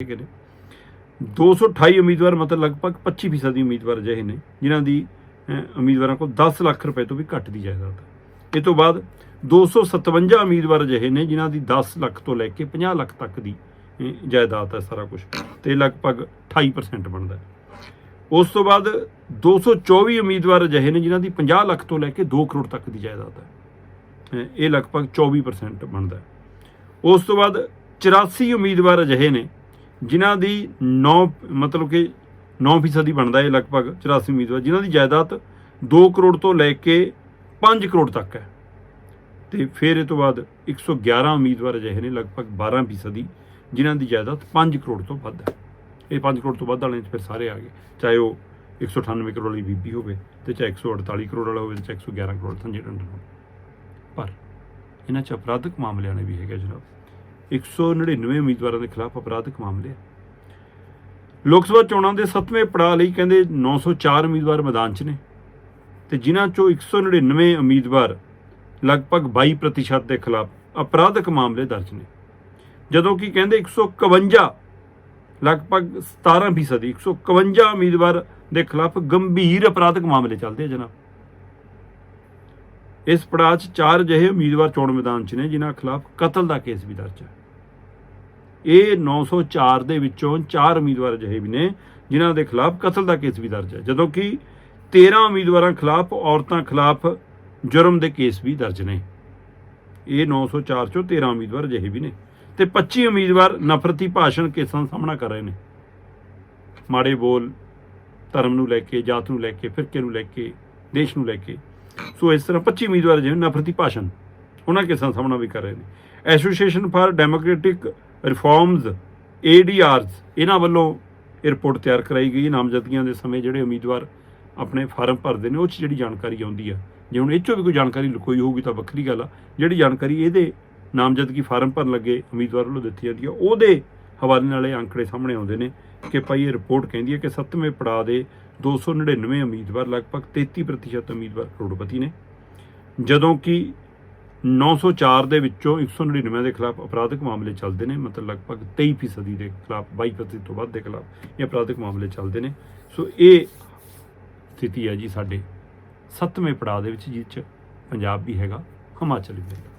ਹੈਗੇ ਨੇ 228 ਉਮੀਦਵਾਰ ਮਤਲਬ ਲਗਭਗ 25% ਦੀ ਉਮੀਦਵਾਰ ਅਜਿਹੇ ਨੇ, ਜਿਨ੍ਹਾਂ ਦੀ ਉਮੀਦਵਾਰਾਂ ਕੋਲ 10 ਲੱਖ ਰੁਪਏ ਤੋਂ ਵੀ ਘੱਟ ਦੀ ਜਾਇਦਾਦ ਹੈ। ਇਹ ਤੋਂ ਬਾਅਦ 257 ਉਮੀਦਵਾਰ ਅਜਿਹੇ ਨੇ, ਜਿਨ੍ਹਾਂ ਦੀ 10 ਲੱਖ ਤੋਂ ਲੈ ਕੇ 50 ਲੱਖ ਤੱਕ ਦੀ ਜਾਇਦਾਦ ਹੈ ਸਾਰਾ ਕੁਝ ਤੇ ਲਗਭਗ 28% ਬਣਦਾ ਉਸ ਤੋਂ ਬਾਅਦ 224 ਉਮੀਦਵਾਰ ਅਜਿਹੇ ਨੇ, ਜਿਨ੍ਹਾਂ ਦੀ 50 ਲੱਖ ਤੋਂ ਲੈ ਕੇ 2 ਕਰੋੜ ਤੱਕ ਦੀ ਜਾਇਦਾਦ ਹੈ। ਇਹ ਲਗਭਗ 24% ਬਣਦਾ ਉਸ ਤੋਂ ਬਾਅਦ 84 ਉਮੀਦਵਾਰ ਅਜਿਹੇ ਨੇ ਜਿਨ੍ਹਾਂ ਦੀ 9 ਮਤਲਬ ਕਿ 9% ਹੀ ਬਣਦਾ ਹੈ ਲਗਭਗ 84 ਉਮੀਦਵਾਰ, ਜਿਨ੍ਹਾਂ ਦੀ ਜਾਇਦਾਦ 2 ਕਰੋੜ ਤੋਂ ਲੈ ਕੇ 5 ਕਰੋੜ ਤੱਕ ਹੈ। ਤੇ ਫਿਰ ਇਹ ਤੋਂ ਬਾਅਦ 111 ਉਮੀਦਵਾਰ ਅਜਿਹੇ ਨੇ, ਲਗਭਗ 12% ਦੀ ਜਿਨ੍ਹਾਂ ਦੀ ਜਾਇਦਾਦ 5 ਕਰੋੜ ਤੋਂ ਵੱਧ ਹੈ। ਇਹ 5 ਕਰੋੜ ਤੋਂ ਵੱਧ ਵਾਲੇ 'ਚ ਫਿਰ ਸਾਰੇ ਆ ਗਏ। ਚਾਹੇ ਉਹ 198 ਕਰੋੜ ਵਾਲੀ ਬੀਬੀ ਹੋਵੇ ਤੇ ਚਾਹੇ 148 ਕਰੋੜ ਵਾਲਾ ਹੋਵੇ ਤੇ ਚਾਹੇ 111 ਕਰੋੜ, ਸੰਜੇ ਟੰਡਨ ਹੋਵੇ ਪਰ ਇਹਨਾਂ 'ਚ ਅਪਰਾਧਿਕ ਮਾਮਲਿਆਂ ਨੇ ਵੀ ਹੈਗਾ ਜਨਾਬ। 199 ਉਮੀਦਵਾਰਾਂ ਦੇ ਖਿਲਾਫ ਅਪਰਾਧਿਕ ਮਾਮਲੇ। ਆ ਲੋਕ ਸਭਾ ਚੋਣਾਂ ਦੇ 7ਵੇਂ ਪੜਾਅ ਲਈ ਕਹਿੰਦੇ 904 ਉਮੀਦਵਾਰ ਮੈਦਾਨ 'ਚ ਨੇ ਤੇ ਜਿਨ੍ਹਾਂ 'ਚੋਂ 199 ਉਮੀਦਵਾਰ ਲਗਭਗ 22% ਦੇ ਖਿਲਾਫ ਅਪਰਾਧਿਕ ਮਾਮਲੇ ਦਰਜ ਨੇ। ਜਦੋਂ ਕਿ ਕਹਿੰਦੇ 151 ਲਗਭਗ 17% ਦੀ 151 ਉਮੀਦਵਾਰ ਦੇ ਖਿਲਾਫ ਗੰਭੀਰ ਅਪਰਾਧਿਕ ਮਾਮਲੇ ਚੱਲਦੇ ਆ ਜਨਾਬ। ਇਸ ਪੜਾਅ 'ਚ ਚਾਰ ਅਜਿਹੇ ਉਮੀਦਵਾਰ ਚੋਣ ਮੈਦਾਨ 'ਚ ਨੇ ਜਿਨ੍ਹਾਂ ਖਿਲਾਫ ਕਤਲ ਦਾ ਕੇਸ ਵੀ ਦਰਜ ਹੈ। ਇਹ 904 ਦੇ ਵਿੱਚੋਂ ਚਾਰ ਉਮੀਦਵਾਰ ਅਜਿਹੇ ਵੀ ਨੇ ਜਿਨ੍ਹਾਂ ਦੇ ਖਿਲਾਫ ਕਤਲ ਦਾ ਕੇਸ ਵੀ ਦਰਜ ਹੈ। ਜਦੋਂ ਕਿ 13 ਉਮੀਦਵਾਰਾਂ ਖਿਲਾਫ ਔਰਤਾਂ ਖਿਲਾਫ ਜੁਰਮ ਦੇ ਕੇਸ ਵੀ ਦਰਜ ਨੇ। ਇਹ 904 ਚੋਂ 13 ਉਮੀਦਵਾਰ ਅਜਿਹੇ ਵੀ ਨੇ ਤੇ 25 ਉਮੀਦਵਾਰ ਨਫ਼ਰਤੀ ਭਾਸ਼ਣ ਕੇਸਾਂ ਦਾ ਸਾਹਮਣਾ ਕਰ ਰਹੇ ਨੇ। ਮਾੜੇ ਬੋਲ, ਧਰਮ ਨੂੰ ਲੈ ਕੇ, ਜਾਤ ਨੂੰ ਲੈ ਕੇ, ਫਿਰਕੇ ਨੂੰ ਲੈ ਕੇ, ਦੇਸ਼ ਨੂੰ ਲੈ ਕੇ ਸੋ ਇਸ ਤਰ੍ਹਾਂ 25 ਉਮੀਦਵਾਰ ਜਿਵੇਂ ਨਫ਼ਰਤੀ ਭਾਸ਼ਣ। ਉਹਨਾਂ ਕੇਸਾਂ ਦਾ ਸਾਹਮਣਾ ਵੀ ਕਰ ਰਹੇ ਨੇ। Association for democratic reforms ADRs ਇਹਨਾਂ ਵੱਲੋਂ ਇਹ ਰਿਪੋਰਟ ਤਿਆਰ ਕਰਾਈ ਗਈ ਨਾਮਜ਼ਦਗੀਆਂ ਦੇ ਸਮੇਂ ਜਿਹੜੇ ਉਮੀਦਵਾਰ ਆਪਣੇ ਫਾਰਮ ਭਰਦੇ ਨੇ, ਉਹ 'ਚ ਜਿਹੜੀ ਜਾਣਕਾਰੀ ਆਉਂਦੀ ਆ। ਜੇ ਹੁਣ ਇਹ 'ਚੋਂ ਵੀ ਕੋਈ ਜਾਣਕਾਰੀ ਲੁਕੋਈ ਹੋਊਗੀ ਤਾਂ ਵੱਖਰੀ ਗੱਲ ਆ। ਜਿਹੜੀ ਜਾਣਕਾਰੀ ਇਹਦੇ ਨਾਮਜ਼ਦਗੀ ਫਾਰਮ ਭਰਨ ਲੱਗੇ ਉਮੀਦਵਾਰ ਵੱਲੋਂ ਦਿੱਤੀ ਜਾਂਦੀ ਆ, ਉਹਦੇ ਹਵਾਲੇ ਨਾਲ ਇਹ ਅੰਕੜੇ ਸਾਹਮਣੇ ਆਉਂਦੇ ਨੇ ਕਿ ਭਾਈ ਇਹ ਰਿਪੋਰਟ ਕਹਿੰਦੀ ਹੈ ਕਿ 7ਵੇਂ ਪੜਾਅ ਦੇ 299 ਉਮੀਦਵਾਰ, ਲਗਭਗ 33% ਉਮੀਦਵਾਰ ਕਰੋੜਪਤੀ ਨੇ। ਜਦੋਂ ਕਿ 904 ਦੇ ਵਿੱਚੋਂ 199 ਦੇ ਖਿਲਾਫ ਅਪਰਾਧਿਕ ਮਾਮਲੇ ਚੱਲਦੇ ਨੇ, ਮਤਲਬ ਲਗਭਗ 23% ਦੇ ਖਿਲਾਫ 22% ਤੋਂ ਵੱਧ ਦੇ ਖਿਲਾਫ ਇਹ ਅਪਰਾਧਿਕ ਮਾਮਲੇ ਚੱਲਦੇ ਨੇ। ਸੋ ਇਹ ਸਥਿਤੀ ਹੈ ਜੀ ਸਾਡੇ 7ਵੇਂ ਪੜਾਅ ਦੇ ਵਿੱਚ, ਜਿਸ 'ਚ ਪੰਜਾਬ ਵੀ ਹੈਗਾ, ਹਿਮਾਚਲ ਵੀ ਹੈਗਾ।